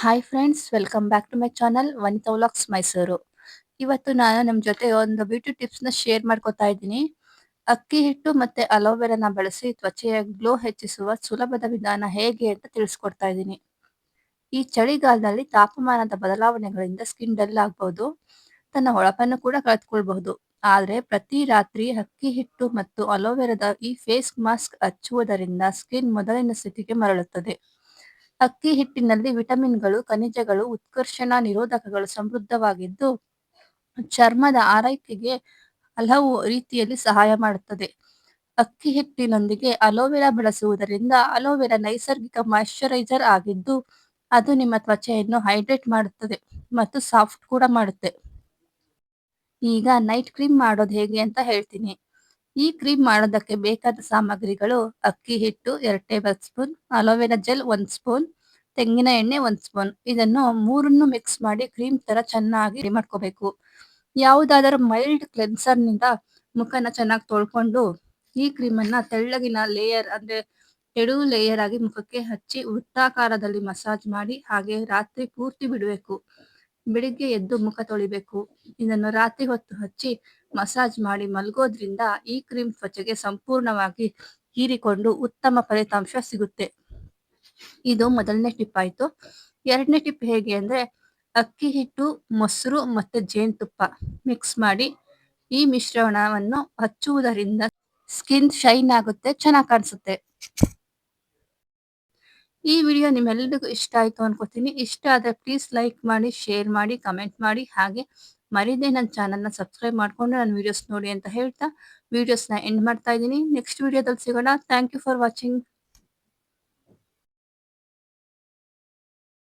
Hi friends welcome back to my channel Vanitha vlogs Mysuru ಇವತ್ತು ನಾನು ನಮ್ಮ ಜೊತೆ ಒಂದು ಬ್ಯೂಟಿ ಟಿಪ್ಸ್ನ ಶೇರ್ ಮಾಡ್ಕೊತಾ ಇದ್ದೀನಿ. ಅಕ್ಕಿ ಹಿಟ್ಟು ಮತ್ತೆ ಅಲೋವೆರಾನ ಬಳಸಿ ತ್ವಚೆಯ ಗ್ಲೋ ಹೆಚ್ಚಿಸುವ ಸುಲಭದ ವಿಧಾನ ಹೇಗೆ ಅಂತ ತಿಳಿಸ್ಕೊಡ್ತಾ ಇದ್ದೀನಿ. ಈ ಚಳಿಗಾಲದಲ್ಲಿ ತಾಪಮಾನದ ಬದಲಾವಣೆಗಳಿಂದ ಸ್ಕಿನ್ ಡಲ್ ಆಗ್ಬೋದು, ತನ್ನ ಹೊಳಪನ್ನು ಕೂಡ ಕಳೆದುಕೊಳ್ಬಹುದು. ಆದರೆ ಪ್ರತಿ ರಾತ್ರಿ ಅಕ್ಕಿ ಹಿಟ್ಟು ಮತ್ತು ಅಲೋವೆರಾದ ಈ ಫೇಸ್ ಮಾಸ್ಕ್ ಹಚ್ಚುವುದರಿಂದ ಸ್ಕಿನ್ ಮೊದಲಿನ ಸ್ಥಿತಿಗೆ ಮರಳುತ್ತದೆ. ಅಕ್ಕಿ ಹಿಟ್ಟಿನಲ್ಲಿ ವಿಟಮಿನ್ಗಳು, ಖನಿಜಗಳು, ಉತ್ಕರ್ಷಣ ನಿರೋಧಕಗಳು ಸಮೃದ್ಧವಾಗಿದ್ದು, ಚರ್ಮದ ಆರೈಕೆಗೆ ಹಲವು ರೀತಿಯಲ್ಲಿ ಸಹಾಯ ಮಾಡುತ್ತದೆ. ಅಕ್ಕಿ ಹಿಟ್ಟಿನೊಂದಿಗೆ ಅಲೋವೆರಾ ಬಳಸುವುದರಿಂದ ಅಲೋವೆರಾ ನೈಸರ್ಗಿಕ ಮಾಯಿಶ್ಚರೈಸರ್ ಆಗಿದ್ದು, ಅದು ನಿಮ್ಮ ತ್ವಚೆಯನ್ನು ಹೈಡ್ರೇಟ್ ಮಾಡುತ್ತದೆ ಮತ್ತು ಸಾಫ್ಟ್ ಕೂಡ ಮಾಡುತ್ತೆ. ಈಗ ನೈಟ್ ಕ್ರೀಮ್ ಮಾಡೋದು ಹೇಗೆ ಅಂತ ಹೇಳ್ತೀನಿ. ಈ ಕ್ರೀಮ್ ಮಾಡೋದಕ್ಕೆ ಬೇಕಾದ ಸಾಮಗ್ರಿಗಳು ಅಕ್ಕಿ, ಹಿಟ್ಟು, ಎರಡು ಟೇಬಲ್ ಸ್ಪೂನ್, ಅಲೋವೆರಾ ಜೆಲ್ ಒಂದ್ ಸ್ಪೂನ್, ತೆಂಗಿನ ಎಣ್ಣೆ ಒಂದ್ ಸ್ಪೂನ್. ಇದನ್ನು ಮೂರನ್ನು ಮಿಕ್ಸ್ ಮಾಡಿ ಕ್ರೀಮ್ ತರ ಚೆನ್ನಾಗಿ ರೆಡಿ ಮಾಡ್ಕೋಬೇಕು. ಯಾವುದಾದರೂ ಮೈಲ್ಡ್ ಕ್ಲೆನ್ಸರ್ನಿಂದ ಮುಖನ ಚೆನ್ನಾಗಿ ತೊಳ್ಕೊಂಡು ಈ ಕ್ರೀಮ್ ಅನ್ನ ತೆಳ್ಳಗಿನ ಲೇಯರ್ ಅಂದ್ರೆ ತೆಳು ಲೇಯರ್ ಆಗಿ ಮುಖಕ್ಕೆ ಹಚ್ಚಿ ವೃತ್ತಾಕಾರದಲ್ಲಿ ಮಸಾಜ್ ಮಾಡಿ ಹಾಗೆ ರಾತ್ರಿ ಪೂರ್ತಿ ಬಿಡಬೇಕು. ಬೆಳಿಗ್ಗೆ ಎದ್ದು ಮುಖ ತೊಳಿಬೇಕು. ಇದನ್ನು ರಾತ್ರಿ ಹೊತ್ತು ಹಚ್ಚಿ ಮಸಾಜ್ ಮಾಡಿ ಮಲಗೋದ್ರಿಂದ ಈ ಕ್ರೀಮ್ ತ್ವಚೆಗೆ ಸಂಪೂರ್ಣವಾಗಿ ಹೀರಿಕೊಂಡು ಉತ್ತಮ ಫಲಿತಾಂಶ ಸಿಗುತ್ತೆ. ಇದು ಮೊದಲನೇ ಟಿಪ್ ಆಯ್ತು. ಎರಡನೇ ಟಿಪ್ ಹೇಗೆ ಅಂದ್ರೆ ಅಕ್ಕಿ ಹಿಟ್ಟು, ಮೊಸರು ಮತ್ತೆ ಜೇನುತುಪ್ಪ ಮಿಕ್ಸ್ ಮಾಡಿ ಈ ಮಿಶ್ರಣವನ್ನು ಹಚ್ಚುವುದರಿಂದ ಸ್ಕಿನ್ ಶೈನ್ ಆಗುತ್ತೆ, ಚೆನ್ನಾಗಿ ಕಾಣಿಸುತ್ತೆ. ಈ ವಿಡಿಯೋ ನಿಮ್ಮೆಲ್ಲರಿಗೂ ಇಷ್ಟ ಆಯಿತು ಅನ್ಕೋತೀನಿ. ಇಷ್ಟ ಆದರೆ ಪ್ಲೀಸ್ ಲೈಕ್ ಮಾಡಿ ಶೇರ್ ಮಾಡಿ ಕಮೆಂಟ್ ಮಾಡಿ. ಹಾಗೆ ಮರೀದೆ ನನ್ನ ಚಾನಲ್ನ ಸಬ್ಸ್ಕ್ರೈಬ್ ಮಾಡ್ಕೊಂಡು ನನ್ನ ವೀಡಿಯೋಸ್ ನೋಡಿ ಅಂತ ಹೇಳ್ತಾ ವೀಡಿಯೋಸ್ನ ಎಂಡ್ ಮಾಡ್ತಾ ಇದ್ದೀನಿ. ನೆಕ್ಸ್ಟ್ ವಿಡಿಯೋದಲ್ಲಿ ಸಿಗೋಣ. Thank you for watching